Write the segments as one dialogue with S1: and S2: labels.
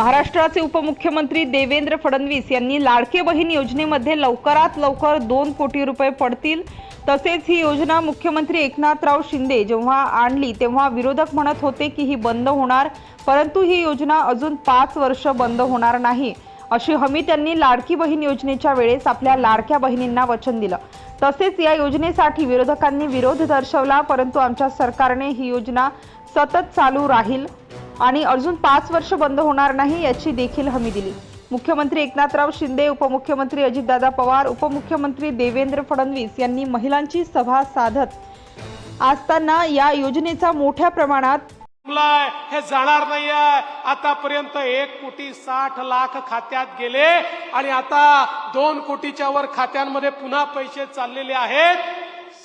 S1: महाराष्ट्राचे उपमुख्यमंत्री देवेंद्र फडणवीस यांनी लाडके बहीण योजनेमध्ये लवकरात लवकर दोन कोटी रुपये पडतील. तसेच ही योजना मुख्यमंत्री एकनाथराव शिंदे जेव्हा आणली तेव्हा विरोधक म्हणत होते की ही बंद होणार परंतु ही योजना अजून पाच वर्ष बंद होणार नाही. अशी हमी त्यांनी लाडकी बहीण योजनेच्या वेळेस आपल्या लाडक्या बहिणींना वचन दिलं. तसेच या योजनेसाठी विरोधकांनी विरोध दर्शवला परंतु आमच्या सरकारने ही योजना सतत चालू राहील. आणि अजून पाच वर्ष बंद होणार नाही याची देखील हमी दिली. मुख्यमंत्री एकनाथराव शिंदे उपमुख्यमंत्री अजितदादा पवार उपमुख्यमंत्री देवेंद्र फडणवीस यांनी महिलांची सभा साधत. असताना या योजनेचा मोठ्या प्रमाणात
S2: हे जाणार नाही आहे आतापर्यंत एक कोटी साठ लाख खात्यात गेले आणि आता दोन कोटीच्या वर खात्यांमध्ये पुन्हा पैसे चाललेले आहेत.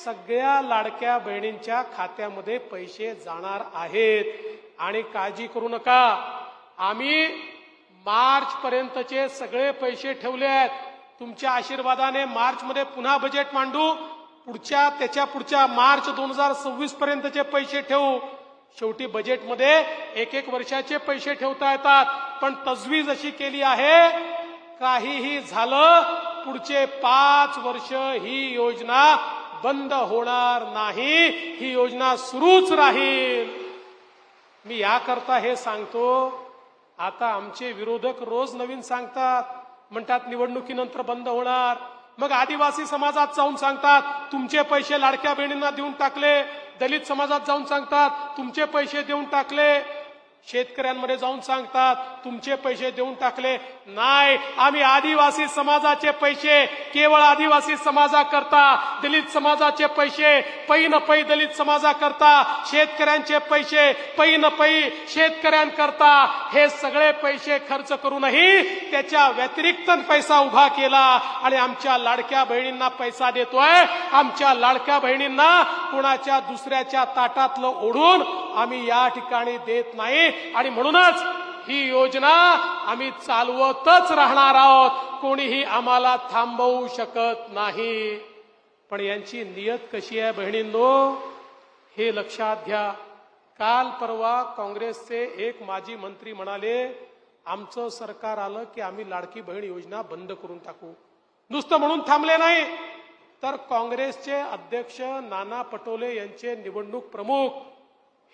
S2: सगळ्या लाडक्या बहिणींच्या खात्यामध्ये पैसे जाणार आहेत. आणि काळजी करू नका. आम्ही मार्च पर्यंतचे सगळे पैसे ठेवले आहेत. तुमच्या आशीर्वादाने मार्च मध्ये पुन्हा बजेट मांडू. पुढच्या त्याच्या पुढच्या मार्च दोन हजार सव्वीस पर्यंतचे पैसे ठेवू. शेवटी बजेटमध्ये एक एक वर्षाचे पैसे ठेवता येतात. पण तजवीज अशी केली आहे काहीही झालं पुढचे पाच वर्ष ही योजना बंद होणार नाही. ही योजना सुरूच राहील. मी याकरता हे सांगतो आता आमचे विरोधक रोज नवीन सांगतात म्हणतात निवडणुकीनंतर बंद होणार. मग आदिवासी समाजात जाऊन सांगतात तुमचे पैसे लाडक्या बहिणींना देऊन टाकले. दलित समाजात जाऊन सांगतात तुमचे पैसे देऊन टाकले. शेतकऱ्यांमध्ये जाऊन सांगतात तुमचे पैसे देऊन टाकले. नाही आम्ही आदिवासी समाजाचे पैसे केवळ आदिवासी समाजाकरता दलित समाजाचे पैसे पै न पै दलित समाजाकरता शेतकऱ्यांचे पैसे पै न पै शेतकऱ्यांकरता हे सगळे पैसे खर्च करूनही त्याच्या व्यतिरिक्त पैसा उभा केला. आणि आमच्या लाडक्या बहिणींना पैसा देतोय. आमच्या लाडक्या बहिणींना कुणाच्या दुसऱ्याच्या ताटातलं ओढून आम्ही या ठिकाणी देत नाही. आणि म्हणूनच ही योजना आम्ही चालवतच राहणार आहोत. कोणीही आम्हाला थांबवू शकत नाही. पण यांची नियत कशी आहे बहिणींनो? हे लक्षात घ्या. काल परवा काँग्रेसचे एक माजी मंत्री म्हणाले आमचं सरकार आलं की आम्ही लाडकी बहीण योजना बंद करून टाकू. नुसतं म्हणून थांबले नाही. तर काँग्रेसचे अध्यक्ष नाना पटोले यांचे निवडणूक प्रमुख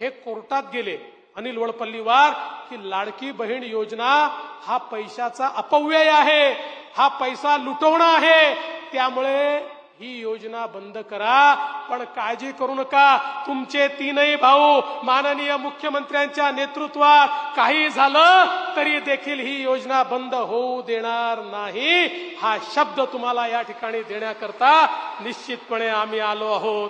S2: हे कोर्टात गेले. अनिल वडपल्लीवार की लाडकी बहीण योजना हा पैशाचा अपव्यय आहे. हा पैसा लुटवणं आहे. त्यामुळे ही योजना बंद करा. पण काळजी करू नका. तुमचे तीनही भाऊ माननीय मुख्यमंत्र्यांच्या नेतृत्वात काही झालं तरी देखील ही योजना बंद होऊ देणार नाही. हा शब्द तुम्हाला या ठिकाणी देण्याकरता निश्चितपणे आम्ही आलो आहोत.